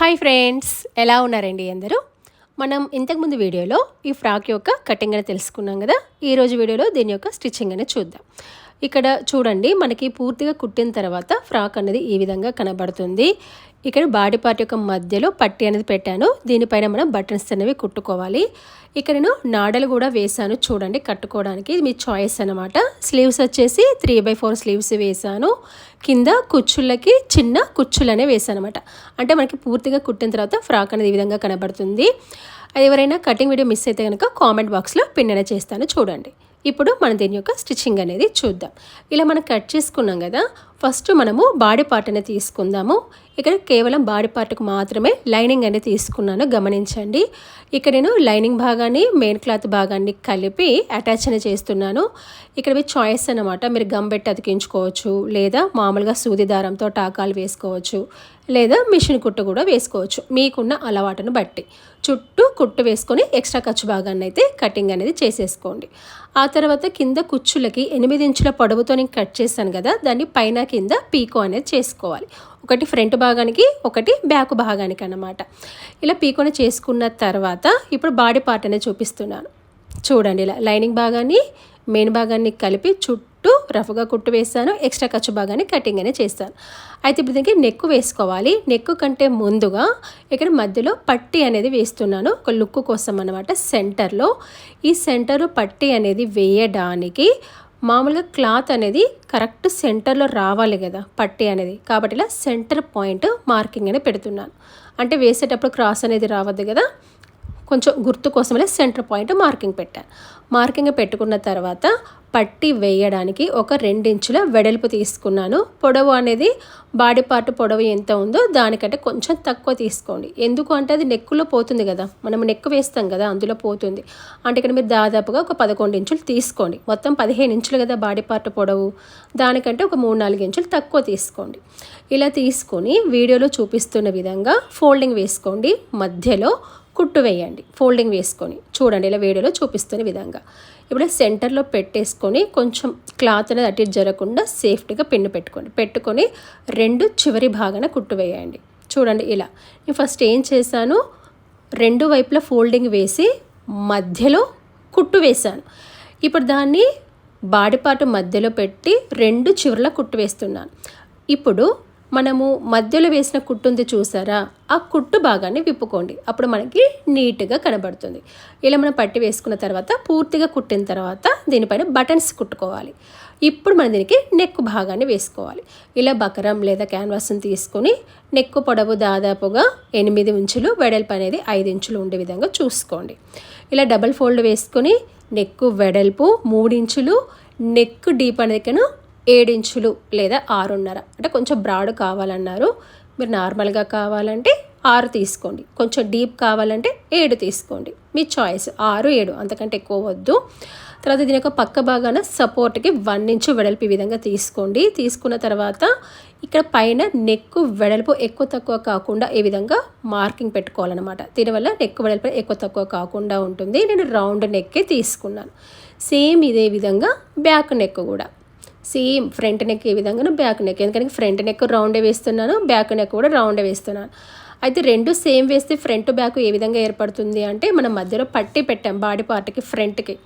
Hi friends ఎలా ఉన్నారండి అందరూ? మనం ఇంతకుముందు వీడియోలో ఈ ఫ్రాక్ యొక్క కటింగ్ అని తెలుసుకున్నాం కదా ఈరోజు వీడియోలో దీని యొక్క స్టిచ్చింగ్ అని చూద్దాం. ఇక్కడ చూడండి మనకి పూర్తిగా కుట్టిన తర్వాత ఫ్రాక్ అనేది ఈ విధంగా కనబడుతుంది. ఇక్కడ బాడీ పార్ట్ యొక్క మధ్యలో పట్టి అనేది పెట్టాను. దీనిపైన మనం బటన్స్ అనేవి కుట్టుకోవాలి. ఇక్కడ నేను నాడలు కూడా వేసాను చూడండి కట్టుకోవడానికి. ఇది మీ చాయిస్ అనమాట స్లీవ్స్ వచ్చేసి త్రీ బై ఫోర్ స్లీవ్స్ వేసాను కింద కుచ్చుళ్ళకి చిన్న కుచ్చులు అనేవి వేసాను అనమాట అంటే మనకి పూర్తిగా కుట్టిన తర్వాత ఫ్రాక్ అనేది ఈ విధంగా కనబడుతుంది. ఎవరైనా కటింగ్ వీడియో మిస్ అయితే కనుక కామెంట్ బాక్స్లో పిన్నెన చేస్తాను చూడండి. ఇప్పుడు మనం దీని యొక్క స్టిచ్చింగ్ అనేది చూద్దాం. ఇలా మనం కట్ చేసుకున్నాం కదా ఫస్ట్ మనము బాడీ పార్ట్ అనేది తీసుకుందాము. ఇక్కడ కేవలం బాడీ పార్ట్కు మాత్రమే లైనింగ్ అనేది తీసుకున్నాను గమనించండి. ఇక్కడ నేను లైనింగ్ భాగాన్ని మెయిన్ క్లాత్ భాగాన్ని కలిపి అటాచ్ అనేది చేస్తున్నాను. ఇక్కడ మీ చాయిస్ అనమాట మీరు గమ్ పెట్టి అతికించుకోవచ్చు లేదా మామూలుగా సూది దారంతో టాకాలు వేసుకోవచ్చు లేదా మిషన్ కుట్టు కూడా వేసుకోవచ్చు. మీకున్న అలవాటును బట్టి. చుట్టూ కుట్టు వేసుకొని ఎక్స్ట్రా ఖర్చు భాగాన్ని అయితే కటింగ్ అనేది చేసేసుకోండి. ఆ తర్వాత కింద కుచ్చులకి ఎనిమిది ఇంచుల పొడవుతో నేను కట్ చేశాను కదా దాన్ని పైన కింద పీకో అనేది చేసుకోవాలి. ఒకటి ఫ్రంట్ భాగానికి ఒకటి బ్యాక్ భాగానికి అన్నమాట. ఇలా పీకోని చేసుకున్న తర్వాత ఇప్పుడు బాడీ పార్ట్ అనేది చూపిస్తున్నాను. చూడండి ఇలా లైనింగ్ భాగాన్ని మెయిన్ భాగాన్ని కలిపి చుట్టూ రఫ్గా కుట్టు వేస్తాను. ఎక్స్ట్రా ఖర్చు భాగాన్ని కటింగ్ అనేది చేస్తాను. అయితే ఇప్పుడు దీనికి నెక్ వేసుకోవాలి. నెక్ కంటే ముందుగా ఇక్కడ మధ్యలో పట్టి అనేది వేస్తున్నాను. ఒక లుక్ కోసం అనమాట సెంటర్లో ఈ సెంటర్ పట్టి అనేది వేయడానికి మామూలుగా క్లాత్ అనేది కరెక్ట్ సెంటర్లో రావాలి కదా పట్టి అనేది. కాబట్టి ఇలా సెంటర్ పాయింట్ మార్కింగ్ అనేది పెడుతున్నాను. అంటే వేసేటప్పుడు క్రాస్ అనేది రావద్దు కదా కొంచెం గుర్తు కోసమనే సెంటర్ పాయింట్ మార్కింగ్ పెట్టాను మార్కింగ్ పెట్టుకున్న తర్వాత పట్టి వేయడానికి ఒక రెండించుల వెడల్పు తీసుకున్నాను. పొడవు అనేది బాడీ పార్ట్ పొడవు ఎంత ఉందో దానికంటే కొంచెం తక్కువ తీసుకోండి. ఎందుకు అంటే అది నెక్కులో పోతుంది కదా. మనం నెక్ వేస్తాం కదా అందులో పోతుంది. అంటే ఇక్కడ మీరు దాదాపుగా ఒక పదకొండు ఇంచులు తీసుకోండి. మొత్తం పదిహేను ఇంచులు కదా బాడీ పార్ట్ పొడవు. దానికంటే ఒక మూడు నాలుగు ఇంచులు తక్కువ తీసుకోండి. ఇలా తీసుకొని వీడియోలో చూపిస్తున్న విధంగా ఫోల్డింగ్ వేసుకోండి. మధ్యలో కుట్టు వేయండి. ఫోల్డింగ్ వేసుకొని చూడండి. ఇలా వీడియోలో చూపిస్తున్న విధంగా. ఇప్పుడు సెంటర్లో పెట్టేసుకొని కొంచెం క్లాత్ అనేది అటు జరగకుండా సేఫ్టీగా పిన్ను పెట్టుకోండి. పెట్టుకొని రెండు చివరి భాగాన కుట్టు వేయండి. చూడండి ఇలా. నేను ఫస్ట్ ఏం చేశాను? రెండు వైపులా ఫోల్డింగ్ వేసి మధ్యలో కుట్టు వేశాను. ఇప్పుడు దాన్ని బాడిపాటు మధ్యలో పెట్టి రెండు చివర్ల కుట్టు వేస్తున్నాను. ఇప్పుడు మనము మధ్యలో వేసిన కుట్టు ఉంది చూసారా? ఆ కుట్టు భాగాన్ని విప్పుకోండి. అప్పుడు మనకి నీట్గా కనబడుతుంది. ఇలా మనం పట్టి వేసుకున్న తర్వాత పూర్తిగా కుట్టిన తర్వాత దీనిపైన బటన్స్ కుట్టుకోవాలి. ఇప్పుడు మనం దీనికి నెక్ భాగాన్ని వేసుకోవాలి. ఇలా బకరం లేదా క్యాన్వాస్ని తీసుకొని నెక్ పొడవు దాదాపుగా ఎనిమిది ఇంచులు వెడల్పు అనేది ఐదు ఇంచులు ఉండే విధంగా చూసుకోండి. ఇలా డబల్ ఫోల్డ్ వేసుకొని నెక్ వెడల్పు మూడించులు నెక్ డీప్ అనేది ఏడించులు లేదా ఆరున్నర. అంటే కొంచెం బ్రాడ్ కావాలన్నారు. మీరు నార్మల్గా కావాలంటే ఆరు తీసుకోండి. కొంచెం డీప్ కావాలంటే ఏడు తీసుకోండి. మీ చాయిస్ ఆరు ఏడు అంతకంటే ఎక్కువ వద్దు. తర్వాత దీని యొక్క పక్క భాగాన సపోర్ట్కి వన్ ఇంచు వెడల్పు ఈ విధంగా తీసుకోండి. తీసుకున్న తర్వాత ఇక్కడ పైన నెక్ వెడల్పు ఎక్కువ తక్కువ కాకుండా ఈ విధంగా మార్కింగ్ పెట్టుకోవాలన్నమాట. దీనివల్ల నెక్ వెడల్పు ఎక్కువ తక్కువ కాకుండా ఉంటుంది. నేను రౌండ్ నెక్కే తీసుకున్నాను. సేమ్ ఇదే విధంగా బ్యాక్ నెక్ కూడా. సేమ్ ఫ్రంట్ నెక్ ఏ విధంగా బ్యాక్ నెక్ ఎందుకంటే ఫ్రంట్ నెక్ రౌండే వేస్తున్నాను బ్యాక్ నెక్ కూడా రౌండే వేస్తున్నాను. అయితే రెండు సేమ్ వేస్తే ఫ్రంట్ బ్యాక్ ఏ విధంగా ఏర్పడుతుంది అంటే మనం మధ్యలో పట్టి పెట్టాం బాడీ పార్ట్కి ఫ్రంట్కి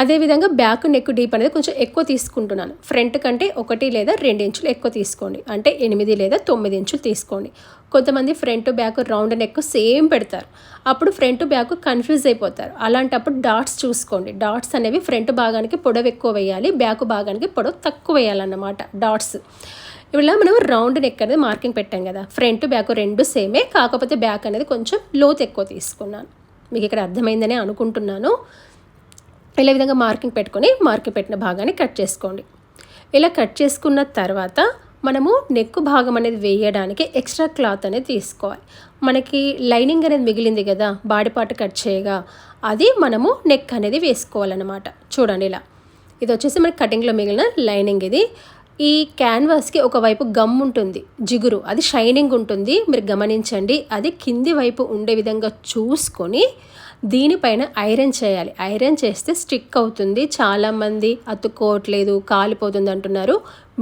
అదేవిధంగా బ్యాక్ నెక్ డీప్ అనేది కొంచెం ఎక్కువ తీసుకుంటున్నాను. ఫ్రంట్ కంటే ఒకటి లేదా రెండు ఇంచులు ఎక్కువ తీసుకోండి. అంటే ఎనిమిది లేదా తొమ్మిది ఇంచులు తీసుకోండి. కొంతమంది front back round neck same పెడతారు. అప్పుడు ఫ్రంట్ బ్యాక్ కన్ఫ్యూజ్ అయిపోతారు. అలాంటప్పుడు డాట్స్ చూసుకోండి. డాట్స్ అనేవి ఫ్రంట్ భాగానికి పొడవు ఎక్కువ వేయాలి బ్యాక్ భాగానికి పొడవు తక్కువ వేయాలన్నమాట డాట్స్. ఇలా మనం రౌండ్ నెక్ అనేది మార్కింగ్ పెట్టాం కదా. ఫ్రంట్ బ్యాక్ రెండు సేమే కాకపోతే బ్యాక్ అనేది కొంచెం లోతు ఎక్కువ తీసుకున్నాను. మీకు ఇక్కడ అర్థమైందని అనుకుంటున్నాను. ఇలా విధంగా మార్కింగ్ పెట్టుకొని మార్కింగ్ పెట్టిన భాగాన్ని కట్ చేసుకోండి. ఇలా కట్ చేసుకున్న తర్వాత మనము నెక్ భాగం అనేది వేయడానికి ఎక్స్ట్రా క్లాత్ అనేది తీసుకోవాలి. మనకి లైనింగ్ అనేది మిగిలింది కదా బాడీ పార్ట్ కట్ చేయగా అది మనము నెక్ అనేది వేసుకోవాలన్నమాట. చూడండి ఇలా. ఇది వచ్చేసి మనకి కటింగ్లో మిగిలిన లైనింగ్ ఇది. ఈ క్యాన్వాస్కి ఒకవైపు గమ్ ఉంటుంది జిగురు అది షైనింగ్ ఉంటుంది. మీరు గమనించండి అది కింది వైపు ఉండే విధంగా చూసుకొని దీనిపైన ఐరన్ చేయాలి. ఐరన్ చేస్తే స్టిక్ అవుతుంది. చాలామంది అతుక్కోవట్లేదు కాలిపోతుంది అంటున్నారు.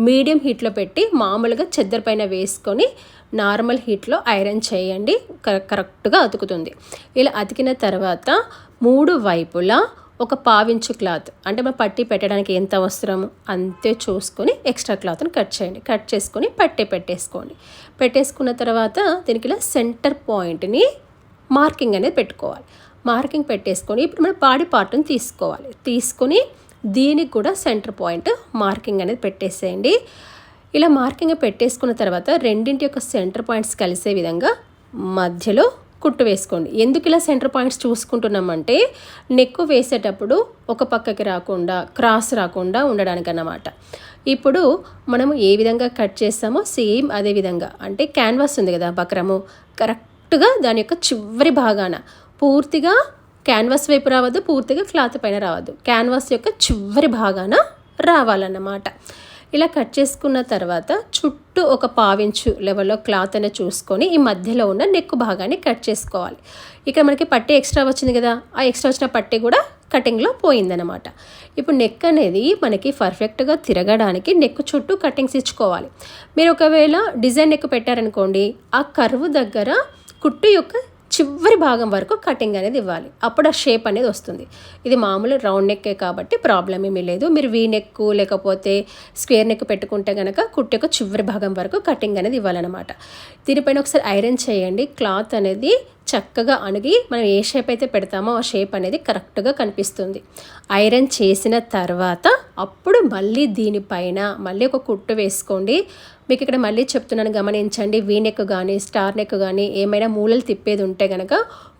మీడియం హీట్లో పెట్టి మామూలుగా చెద్దరి పైన వేసుకొని నార్మల్ హీట్లో ఐరన్ చేయండి. కరెక్ట్గా అతుకుతుంది. ఇలా అతికిన తర్వాత మూడు వైపులా ఒక పావించు క్లాత్ అంటే మనం పట్టి పెట్టడానికి ఎంత అవసరమో అంతే చూసుకొని ఎక్స్ట్రా క్లాత్ని కట్ చేయండి. కట్ చేసుకొని పట్టి పెట్టేసుకోండి. పెట్టేసుకున్న తర్వాత దీనికి ఇలా సెంటర్ పాయింట్ని మార్కింగ్ అనేది పెట్టుకోవాలి. మార్కింగ్ పెట్టేసుకొని ఇప్పుడు మనం బాడీ పార్ట్ని తీసుకోవాలి. తీసుకొని దీనికి కూడా సెంటర్ పాయింట్ మార్కింగ్ అనేది పెట్టేసేయండి. ఇలా మార్కింగ్ పెట్టేసుకున్న తర్వాత రెండింటి యొక్క సెంటర్ పాయింట్స్ కలిసే విధంగా మధ్యలో కుట్టు వేసుకోండి. ఎందుకు ఇలా సెంటర్ పాయింట్స్ చూసుకుంటున్నామంటే నెక్కు వేసేటప్పుడు ఒక పక్కకి రాకుండా క్రాస్ రాకుండా ఉండడానికి అన్నమాట ఇప్పుడు మనము ఏ విధంగా కట్ చేస్తామో సేమ్ అదే విధంగా. అంటే క్యాన్వాస్ ఉంది కదా బక్రము. కరెక్ట్గా దాని యొక్క చివరి భాగాన పూర్తిగా క్యాన్వాస్ వైపు రావద్దు పూర్తిగా క్లాత్ పైన రావద్దు. క్యాన్వాస్ యొక్క చివరి భాగాన రావాలన్నమాట. ఇలా కట్ చేసుకున్న తర్వాత చుట్టూ ఒక పావించు లెవెల్లో క్లాత్ అనేది చూసుకొని ఈ మధ్యలో ఉన్న నెక్ భాగాన్ని కట్ చేసుకోవాలి. ఇక్కడ మనకి పట్టి ఎక్స్ట్రా వచ్చింది కదా ఆ ఎక్స్ట్రా వచ్చిన పట్టీ కూడా కటింగ్లో పోయిందనమాట ఇప్పుడు నెక్ అనేది మనకి పర్ఫెక్ట్గా తిరగడానికి నెక్ చుట్టూ కటింగ్స్ ఇచ్చుకోవాలి. మీరు ఒకవేళ డిజైన్ నెక్ పెట్టారనుకోండి ఆ కర్వ్ దగ్గర కుట్టు యొక్క చివరి భాగం వరకు కటింగ్ అనేది ఇవ్వాలి. అప్పుడు ఆ షేప్ అనేది వస్తుంది. ఇది మామూలు రౌండ్ నెక్కే కాబట్టి ప్రాబ్లం ఏమీ లేదు. మీరు వీ నెక్ లేకపోతే స్క్వేర్ నెక్ పెట్టుకుంటే కనుక కుట్టు యొక్క చివరి భాగం వరకు కటింగ్ అనేది ఇవ్వాలన్నమాట. దీనిపైన ఒకసారి ఐరన్ చేయండి. క్లాత్ అనేది చక్కగా అణిగి మనం ఏ షేప్ అయితే పెడతామో ఆ షేప్ అనేది కరెక్ట్గా కనిపిస్తుంది. ఐరన్ చేసిన తర్వాత అప్పుడు మళ్ళీ దీనిపైన మళ్ళీ ఒక కుట్టు వేసుకోండి. మీకు ఇక్కడ మళ్ళీ చెప్తున్నాను గమనించండి. వీ నెక్ కానీ స్టార్ నెక్ కానీ ఏమైనా మూలలు తిప్పేది ఉంటే కనుక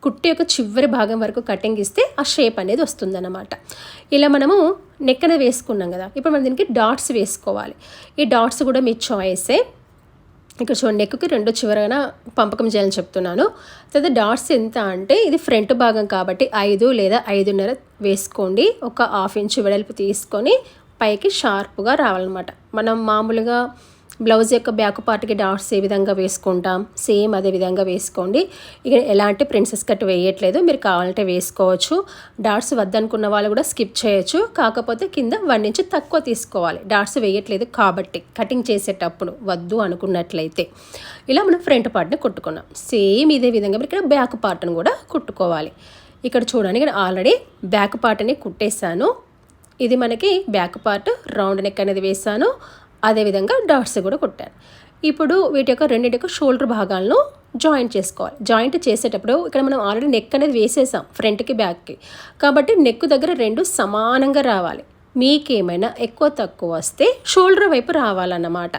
కుట్టు యొక్క చివరి భాగం వరకు కటింగ్ ఇస్తే ఆ షేప్ అనేది వస్తుందన్నమాట. ఇలా మనము నెక్కన వేసుకున్నాం కదా. ఇప్పుడు మనం దీనికి డాట్స్ వేసుకోవాలి. ఈ డాట్స్ కూడా మీ చాయిసే ఇక్కడ చూడండి నెక్కి రెండు చివరన పంపకం చేయాలని చెప్తున్నాను. తర్వాత డాట్స్ ఎంత అంటే ఇది ఫ్రంట్ భాగం కాబట్టి ఐదు లేదా ఐదున్నర వేసుకోండి. ఒక హాఫ్ ఇంచ్ వెడల్పు తీసుకొని పైకి షార్ప్గా రావాలన్నమాట. మనం మామూలుగా బ్లౌజ్ యొక్క బ్యాక్ పార్ట్కి డాట్స్ ఏ విధంగా వేసుకుంటాం? సేమ్ అదే విధంగా వేసుకోండి. ఇక ఎలాంటి ప్రిన్సెస్ కట్ వేయట్లేదు. మీరు కావాలంటే వేసుకోవచ్చు. డాట్స్ వద్దనుకున్న వాళ్ళు కూడా స్కిప్ చేయొచ్చు. కాకపోతే కింద వన్ ఇంచ్ తక్కువ తీసుకోవాలి. డాట్స్ వేయట్లేదు కాబట్టి కటింగ్ చేసేటప్పుడు వద్దు అనుకున్నట్లయితే. ఇలా మనం ఫ్రంట్ పార్ట్ని కుట్టుకున్నాం. సేమ్ ఇదే విధంగా మీరు ఇక్కడ బ్యాక్ పార్ట్ని కూడా కుట్టుకోవాలి. ఇక్కడ చూడండి ఇక్కడ ఆల్రెడీ బ్యాక్ పార్ట్ని కుట్టేశాను. ఇది మనకి బ్యాక్ పార్ట్ రౌండ్ నెక్ అనేది వేసాను అదేవిధంగా డాట్స్ కూడా కుట్టాను ఇప్పుడు వీటి యొక్క రెండింటి యొక్క షోల్డర్ భాగాలను జాయింట్ చేసుకోవాలి. జాయింట్ చేసేటప్పుడు ఇక్కడ మనం ఆల్రెడీ నెక్ అనేది వేసేసాం ఫ్రంట్కి బ్యాక్కి కాబట్టి నెక్ దగ్గర రెండు సమానంగా రావాలి. మీకేమైనా ఎక్కువ తక్కువ వస్తే షోల్డర్ వైపు రావాలన్నమాట.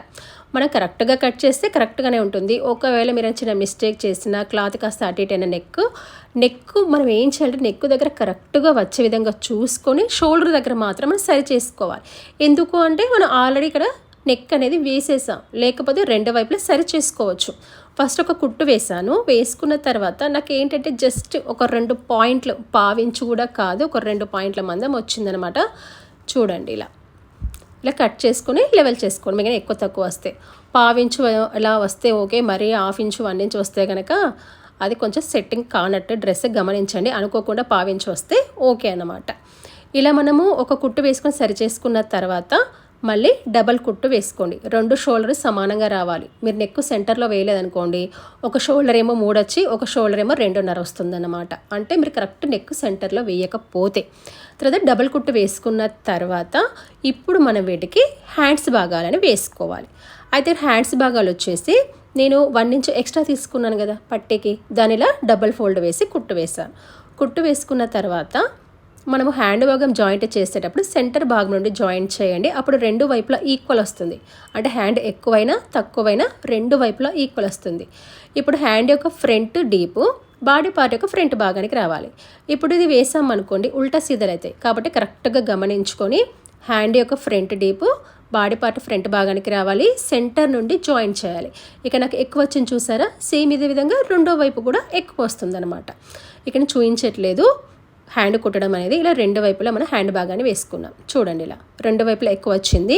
మనం కరెక్ట్గా కట్ చేస్తే కరెక్ట్గానే ఉంటుంది. ఒకవేళ మీరు చిన్న మిస్టేక్ చేసిన క్లాత్ కాస్త అటు ఇటు అయిన నెక్ నెక్ మనం ఏం చేయాలంటే నెక్ దగ్గర కరెక్ట్గా వచ్చే విధంగా చూసుకొని షోల్డర్ దగ్గర మాత్రం మనం సరి చేసుకోవాలి. ఎందుకు అంటే మనం ఆల్రెడీ ఇక్కడ నెక్ అనేది వేసేసాం. లేకపోతే రెండు వైపులా సరి చేసుకోవచ్చు ఫస్ట్ ఒక కుట్టు వేసాను వేసుకున్న తర్వాత నాకు ఏంటంటే జస్ట్ ఒక రెండు పాయింట్లు పావించు కూడా కాదు ఒక రెండు పాయింట్ల మందం వచ్చిందనమాట. చూడండి ఇలా. ఇలా కట్ చేసుకుని లెవెల్ చేసుకోండి. మీకు ఎక్కువ తక్కువ వస్తే. పావించు ఇలా వస్తే ఓకే మరీ హాఫ్ ఇంచు వన్ ఇంచు వస్తే కనుక అది కొంచెం సెట్టింగ్ కానట్టు డ్రెస్ గమనించండి. అనుకోకుండా పావించి వస్తే ఓకే అన్నమాట. ఇలా మనము ఒక కుట్టు వేసుకొని సరి చేసుకున్న తర్వాత మళ్ళీ డబల్ కుట్టు వేసుకోండి. రెండు షోల్డర్ సమానంగా రావాలి. మీరు నెక్ సెంటర్లో వేయలేదనుకోండి ఒక షోల్డర్ ఏమో మూడు వచ్చి ఒక షోల్డర్ ఏమో రెండున్నర వస్తుందన్నమాట. అంటే మీరు కరెక్ట్ నెక్ సెంటర్లో వేయకపోతే. తర్వాత డబల్ కుట్టు వేసుకున్న తర్వాత ఇప్పుడు మనం వీటికి హ్యాండ్స్ భాగాలని వేసుకోవాలి. అయితే హ్యాండ్స్ భాగాలు వచ్చేసి నేను వన్ ఇంచ్ ఎక్స్ట్రా తీసుకున్నాను కదా పట్టీకి. దానిలా డబల్ ఫోల్డ్ వేసి కుట్టు వేసాను కుట్టు వేసుకున్న తర్వాత మనము హ్యాండ్ భాగం జాయింట్ చేసేటప్పుడు సెంటర్ భాగం నుండి జాయింట్ చేయండి. అప్పుడు రెండు వైపులా ఈక్వల్ వస్తుంది. అంటే హ్యాండ్ ఎక్కువైనా తక్కువైనా రెండు వైపులా ఈక్వల్ వస్తుంది. ఇప్పుడు హ్యాండ్ యొక్క ఫ్రంట్ డీపు బాడీ పార్ట్ యొక్క ఫ్రంట్ భాగానికి రావాలి. ఇప్పుడు ఇది వేసాం అనుకోండి ఉల్టా సీదలు అవుతాయి కాబట్టి కరెక్ట్గా గమనించుకొని హ్యాండ్ యొక్క front deep body part front భాగానికి రావాలి. సెంటర్ నుండి జాయిన్ చేయాలి. ఇక నాకు ఎక్కువ వచ్చింది చూసారా? సేమ్ ఇదే విధంగా రెండో వైపు కూడా ఎక్కువ వస్తుందన్నమాట. ఇక్కడ చూపించట్లేదు హ్యాండ్ కుట్టడం అనేది ఇలా రెండు వైపులా మనం హ్యాండ్ భాగాన్ని వేసుకున్నాం. చూడండి ఇలా రెండు వైపులా ఎక్కువ వచ్చింది.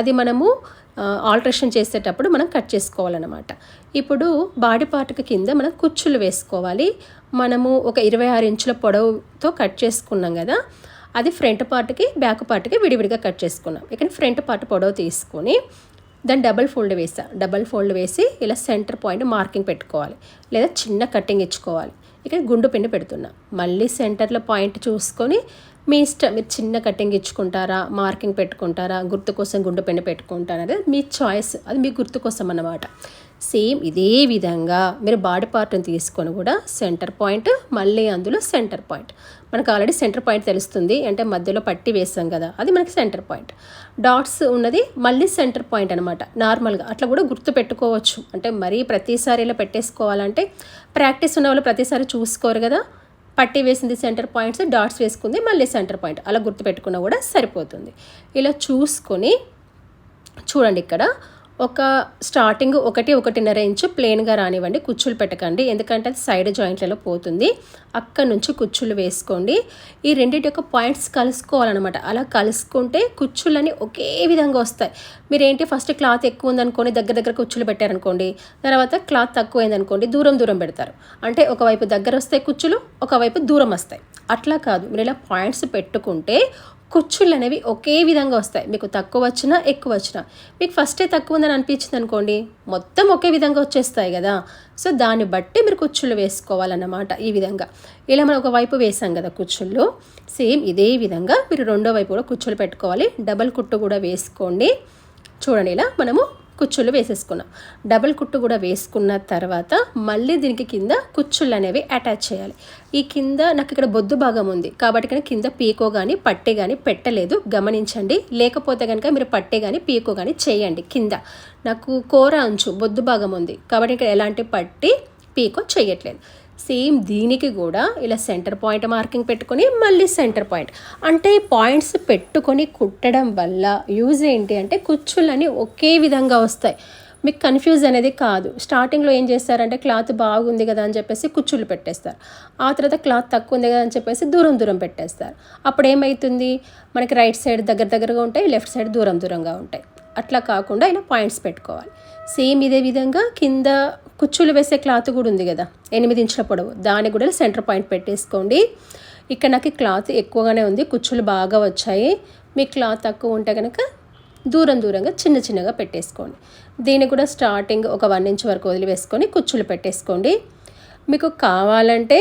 అది మనము ఆల్ట్రేషన్ చేసేటప్పుడు మనం కట్ చేసుకోవాలన్నమాట. ఇప్పుడు బాడీ పార్ట్కి కింద మనం కుచ్చులు వేసుకోవాలి. మనము ఒక ఇరవై ఆరు ఇంచుల పొడవుతో కట్ చేసుకున్నాం కదా అది ఫ్రంట్ పార్ట్కి బ్యాక్ పార్ట్కి విడివిడిగా కట్ చేసుకున్నాం. ఇక్కడ ఫ్రంట్ పార్ట్ పొడవు తీసుకొని దాన్ని డబల్ ఫోల్డ్ వేసా. డబల్ ఫోల్డ్ వేసి ఇలా సెంటర్ పాయింట్ మార్కింగ్ పెట్టుకోవాలి. లేదా చిన్న కటింగ్ ఇచ్చుకోవాలి. ఇక్కడ గుండు పిండి పెడుతున్నా. మళ్ళీ సెంటర్లో పాయింట్ చూసుకొని మీ ఇష్టం మీరు చిన్న కటింగ్ ఇచ్చుకుంటారా మార్కింగ్ పెట్టుకుంటారా గుర్తు కోసం గుండు పెన్ను పెట్టుకుంటారా అనేది మీ చాయిస్ అది మీ గుర్తు కోసం అన్నమాట. సేమ్ ఇదే విధంగా మీరు బాడీ పార్ట్ని తీసుకొని కూడా సెంటర్ పాయింట్ మళ్ళీ అందులో సెంటర్ పాయింట్ మనకు ఆల్రెడీ సెంటర్ పాయింట్ తెలుస్తుంది. అంటే మధ్యలో పట్టి వేసాం కదా అది మనకి సెంటర్ పాయింట్ డాట్స్ ఉన్నది మళ్ళీ సెంటర్ పాయింట్ అనమాట నార్మల్గా అట్లా కూడా గుర్తు పెట్టుకోవచ్చు. అంటే మరీ ప్రతిసారి ఇలా పెట్టేసుకోవాలంటే ప్రాక్టీస్ ఉన్న వాళ్ళు ప్రతిసారి చూసుకోరు కదా. పట్టి వేసింది సెంటర్ పాయింట్స్ డాట్స్ వేసుకుంది మళ్ళీ సెంటర్ పాయింట్ అలా గుర్తుపెట్టుకున్నా కూడా సరిపోతుంది. ఇలా చూసుకొని చూడండి ఇక్కడ. ఒక స్టార్టింగ్ ఒకటి ఒకటిన్నర ఇంచు ప్లెయిన్గా రానివ్వండి కుచ్చులు పెట్టకండి. ఎందుకంటే అది సైడ్ జాయింట్లలో పోతుంది. అక్కడ నుంచి కుచ్చులు వేసుకోండి. ఈ రెండింటి యొక్క పాయింట్స్ కలుసుకోవాలన్నమాట. అలా కలుసుకుంటే కుచ్చులని ఒకే విధంగా వస్తాయి. మీరేంటి? ఫస్ట్ క్లాత్ ఎక్కువ ఉందనుకోండి దగ్గర దగ్గర కుచ్చులు పెట్టారనుకోండి. తర్వాత క్లాత్ తక్కువ అయిందనుకోండి దూరం దూరం పెడతారు. అంటే ఒకవైపు దగ్గర వస్తాయి కుచ్చులు ఒకవైపు దూరం వస్తాయి. అట్లా కాదు. మీరు ఇలా పాయింట్స్ పెట్టుకుంటే కుచ్చుళ్ళు అనేవి ఒకే విధంగా వస్తాయి. మీకు తక్కువ వచ్చినా ఎక్కువ వచ్చినా. మీకు ఫస్టే తక్కువ ఉందని అనిపించింది అనుకోండి మొత్తం ఒకే విధంగా వచ్చేస్తాయి కదా. సో దాన్ని బట్టి మీరు కుచ్చుళ్ళు వేసుకోవాలన్నమాట ఈ విధంగా. ఇలా మనం ఒక వైపు వేసాం కదా కుచ్చుళ్ళు. సేమ్ ఇదే విధంగా మీరు రెండో వైపు కూడా కుచ్చులు పెట్టుకోవాలి. డబల్ కుట్టు కూడా వేసుకోండి. చూడండి ఇలా మనము కుచ్చుళ్ళు వేసేసుకున్నాం. డబుల్ కుట్టు కూడా వేసుకున్న తర్వాత మళ్ళీ దీనికి కింద కుచ్చుళ్ళు అనేవి అటాచ్ చేయాలి. ఈ కింద నాకు ఇక్కడ బొద్దు భాగం ఉంది. కాబట్టి కనుక కింద పీకో కానీ పట్టే కానీ పెట్టలేదు. గమనించండి. లేకపోతే కనుక మీరు పట్టే కానీ పీకో కానీ చేయండి కింద. నాకు కూర అంచు బొద్దు భాగం ఉంది. కాబట్టి ఇక్కడ ఎలాంటి పట్టి పీకో చేయట్లేదు. సేమ్ దీనికి కూడా ఇలా సెంటర్ పాయింట్ మార్కింగ్ పెట్టుకొని మళ్ళీ సెంటర్ పాయింట్. అంటే పాయింట్స్ పెట్టుకొని కుట్టడం వల్ల యూజ్ ఏంటి అంటే కుచ్చులని ఒకే విధంగా వస్తాయి. మీకు కన్ఫ్యూజ్ అనేది కాదు. స్టార్టింగ్లో ఏం చేస్తారంటే క్లాత్ బాగుంది కదా అని చెప్పేసి కుచ్చులు పెట్టేస్తారు. ఆ తర్వాత క్లాత్ తక్కువ ఉంది కదా అని చెప్పేసి దూరం దూరం పెట్టేస్తారు. అప్పుడు ఏమవుతుంది మనకి రైట్ సైడ్ దగ్గర దగ్గరగా ఉంటాయి లెఫ్ట్ సైడ్ దూరం దూరంగా ఉంటాయి. అట్లా కాకుండా ఇలా పాయింట్స్ పెట్టుకోవాలి. సేమ్ ఇదే విధంగా కింద కుచ్చులు వేసే క్లాత్ కూడా ఉంది కదా ఎనిమిది ఇంచుల పొడవు. దాన్ని కూడా సెంటర్ పాయింట్ పెట్టేసుకోండి. ఇక్కడ నాకు క్లాత్ ఎక్కువగానే ఉంది కుచ్చులు బాగా వచ్చాయి. మీ క్లాత్ తక్కువ ఉంటే కనుక దూరం దూరంగా చిన్న చిన్నగా పెట్టేసుకోండి. దీన్ని కూడా స్టార్టింగ్ ఒక వన్ ఇంచ్ వరకు వదిలివేసుకొని కుచ్చులు పెట్టేసుకోండి. మీకు కావాలంటే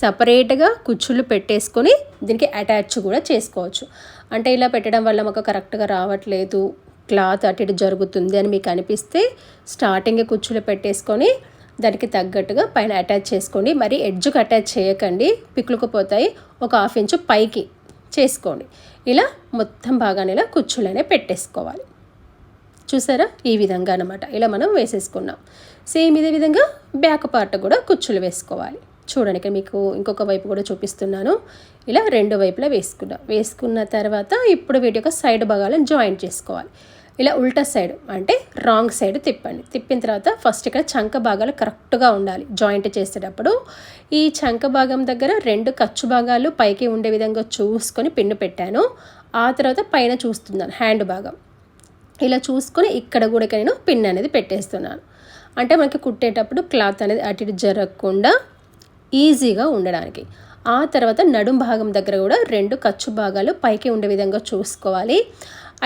సపరేట్గా కుచ్చులు పెట్టేసుకొని దీనికి అటాచ్ కూడా చేసుకోవచ్చు. అంటే ఇలా పెట్టడం వల్ల మాకు కరెక్ట్గా రావట్లేదు. క్లాత్ అటు ఇటు జరుగుతుంది అని మీకు అనిపిస్తే స్టార్టింగ్ కుచ్చులు పెట్టేసుకొని దానికి తగ్గట్టుగా పైన అటాచ్ చేసుకోండి. మరి ఎడ్జ్కి అటాచ్ చేయకండి. పిక్కులుకుపోతాయి ఒక హాఫ్ ఇంచు పైకి చేసుకోండి. ఇలా మొత్తం బాగానే ఇలా కుచ్చులనే పెట్టేసుకోవాలి. చూసారా? ఈ విధంగా అనమాట ఇలా మనం వేసేసుకున్నాం. సేమ్ ఇదే విధంగా బ్యాక్ పార్ట్ కూడా కుచ్చులు వేసుకోవాలి. చూడండి ఇక్కడ మీకు ఇంకొక వైపు కూడా చూపిస్తున్నాను. ఇలా రెండు వైపులా వేసుకున్నా. వేసుకున్న తర్వాత ఇప్పుడు వీటి యొక్క సైడ్ భాగాలను జాయింట్ చేసుకోవాలి. ఇలా ఉల్టా సైడ్ అంటే రాంగ్ సైడ్ తిప్పండి. తిప్పిన తర్వాత ఫస్ట్ ఇక్కడ చంక భాగాలు కరెక్ట్గా ఉండాలి. జాయింట్ చేసేటప్పుడు ఈ చంక భాగం దగ్గర రెండు ఖర్చు భాగాలు పైకి ఉండే విధంగా చూసుకొని పిన్ను పెట్టాను. ఆ తర్వాత పైన చూస్తున్నాను హ్యాండ్ భాగం. ఇలా చూసుకొని ఇక్కడ కూడా నేను పిన్ అనేది పెట్టేస్తున్నాను. అంటే మనకి కుట్టేటప్పుడు క్లాత్ అనేది అటు ఇటు జరగకుండా ఈజీగా ఉండడానికి. ఆ తర్వాత నడుం భాగం దగ్గర కూడా రెండు ఖర్చు భాగాలు పైకి ఉండే విధంగా చూసుకోవాలి.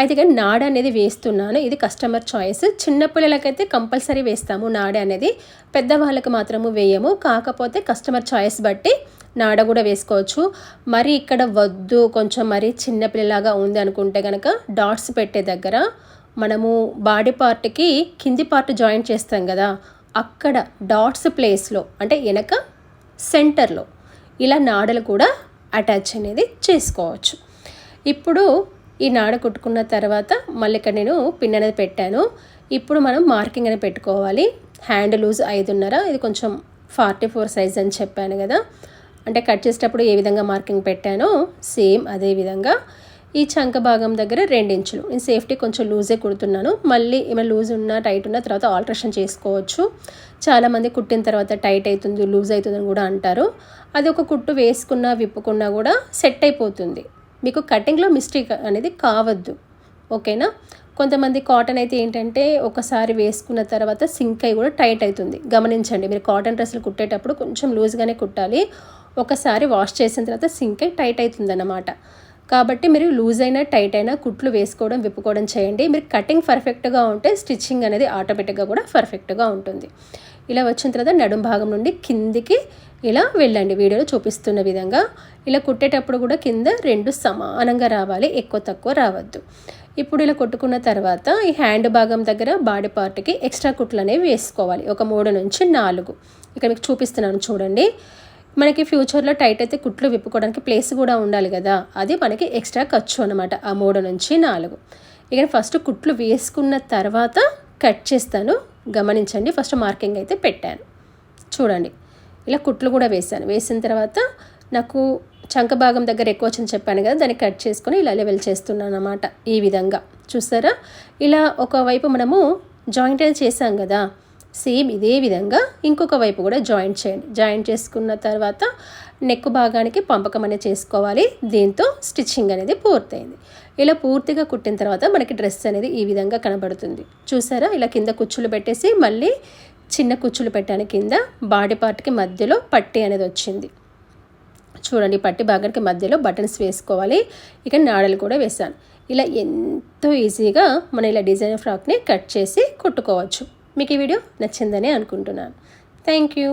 అయితే కానీ నాడ అనేది వేస్తున్నాను. ఇది కస్టమర్ చాయిస్. చిన్నపిల్లలకైతే కంపల్సరీ వేస్తాము నాడ అనేది. పెద్దవాళ్ళకి మాత్రము వేయము. కాకపోతే కస్టమర్ చాయిస్ బట్టి నాడ కూడా వేసుకోవచ్చు. మరి ఇక్కడ వద్దు కొంచెం మరి చిన్నపిల్లలాగా ఉంది అనుకుంటే కనుక డాట్స్ పెట్టే దగ్గర మనము బాడీ పార్ట్కి కింది పార్ట్ జాయింట్ చేస్తాం కదా అక్కడ డాట్స్ ప్లేస్లో అంటే వెనక సెంటర్లో ఇలా నాడలు కూడా అటాచ్ అనేది చేసుకోవచ్చు. ఇప్పుడు ఈ నాడ కుట్టుకున్న తర్వాత మళ్ళీ ఇక్కడ నేను పిన్ అనేది పెట్టాను. ఇప్పుడు మనం మార్కింగ్ అనేది పెట్టుకోవాలి. హ్యాండ్ లూజ్ ఐదున్నర ఇది కొంచెం ఫార్టీ ఫోర్ సైజ్ అని చెప్పాను కదా. అంటే కట్ చేసేటప్పుడు ఏ విధంగా మార్కింగ్ పెట్టానో సేమ్ అదే విధంగా ఈ చంక భాగం దగ్గర రెండించులు. నేను సేఫ్టీ కొంచెం లూజే కుడుతున్నాను. మళ్ళీ ఏమైనా లూజ్ ఉన్నా టైట్ ఉన్నా తర్వాత ఆల్ట్రేషన్ చేసుకోవచ్చు. చాలామంది కుట్టిన తర్వాత టైట్ అవుతుంది లూజ్ అవుతుంది అని కూడా అంటారు. అది ఒక కుట్టు వేసుకున్నా విప్పుకున్నా కూడా సెట్ అయిపోతుంది. మీకు కటింగ్లో మిస్టేక్ అనేది కావద్దు. ఓకేనా? కొంతమంది కాటన్ అయితే ఏంటంటే ఒకసారి వేసుకున్న తర్వాత సింక్ అయి కూడా టైట్ అవుతుంది. గమనించండి మీరు కాటన్ డ్రెస్సులు కుట్టేటప్పుడు కొంచెం లూజ్గానే కుట్టాలి. ఒకసారి వాష్ చేసిన తర్వాత సింక్ అయి టైట్ అవుతుంది అన్నమాట కాబట్టి మీరు లూజ్ అయినా టైట్ అయినా కుట్లు వేసుకోవడం విప్పుకోవడం చేయండి. మీరు కటింగ్ పర్ఫెక్ట్గా ఉంటే స్టిచ్చింగ్ అనేది ఆటోమేటిక్గా కూడా పర్ఫెక్ట్గా ఉంటుంది. ఇలా వచ్చిన తర్వాత నడుం భాగం నుండి కిందికి ఇలా వెళ్ళండి. వీడియోలో చూపిస్తున్న విధంగా ఇలా కుట్టేటప్పుడు కూడా కింద రెండు సమానంగా రావాలి ఎక్కువ తక్కువ రావద్దు. ఇప్పుడు ఇలా కొట్టుకున్న తర్వాత ఈ హ్యాండ్ భాగం దగ్గర బాడీ పార్ట్కి ఎక్స్ట్రా కుట్లు అనేవి వేసుకోవాలి. ఒక మూడు నుంచి నాలుగు. ఇక్కడ మీకు చూపిస్తున్నాను చూడండి. మనకి ఫ్యూచర్లో టైట్ అయితే కుట్లు విప్పుకోవడానికి ప్లేస్ కూడా ఉండాలి కదా. అది మనకి ఎక్స్ట్రా ఖర్చు అనమాట ఆ మూడు నుంచి నాలుగు. ఇక ఫస్ట్ కుట్లు వేసుకున్న తర్వాత కట్ చేస్తాను. గమనించండి ఫస్ట్ మార్కింగ్ అయితే పెట్టాను. చూడండి ఇలా కుట్లు కూడా వేసాను వేసిన తర్వాత నాకు చంక భాగం దగ్గర ఎక్కువ వచ్చింది చెప్పాను కదా దాన్ని కట్ చేసుకొని ఇలా లెవెల్ చేస్తున్నాను అనమాట ఈ విధంగా. చూసారా? ఇలా ఒకవైపు మనము జాయింట్ అయితే చేసాం కదా సేమ్ ఇదే విధంగా ఇంకొక వైపు కూడా జాయింట్ చేయండి. జాయింట్ చేసుకున్న తర్వాత నెక్ భాగానికి పంపకం అనేది చేసుకోవాలి. దీంతో స్టిచ్చింగ్ అనేది పూర్తయింది. ఇలా పూర్తిగా కుట్టిన తర్వాత మనకి డ్రెస్ అనేది ఈ విధంగా కనబడుతుంది. చూసారా? ఇలా కింద కుచ్చులు పెట్టేసి మళ్ళీ చిన్న కుచ్చులు పెట్టాను. కింద బాడీ పార్ట్కి మధ్యలో పట్టి అనేది వచ్చింది. చూడండి పట్టి భాగానికి మధ్యలో బటన్స్ వేసుకోవాలి. ఇక నాడలు కూడా వేసాను ఇలా ఎంతో ఈజీగా మనం ఇలా డిజైన్ ఫ్రాక్ని కట్ చేసి కుట్టుకోవచ్చు. మీకు ఈ వీడియో నచ్చిందని అనుకుంటున్నాను. Thank you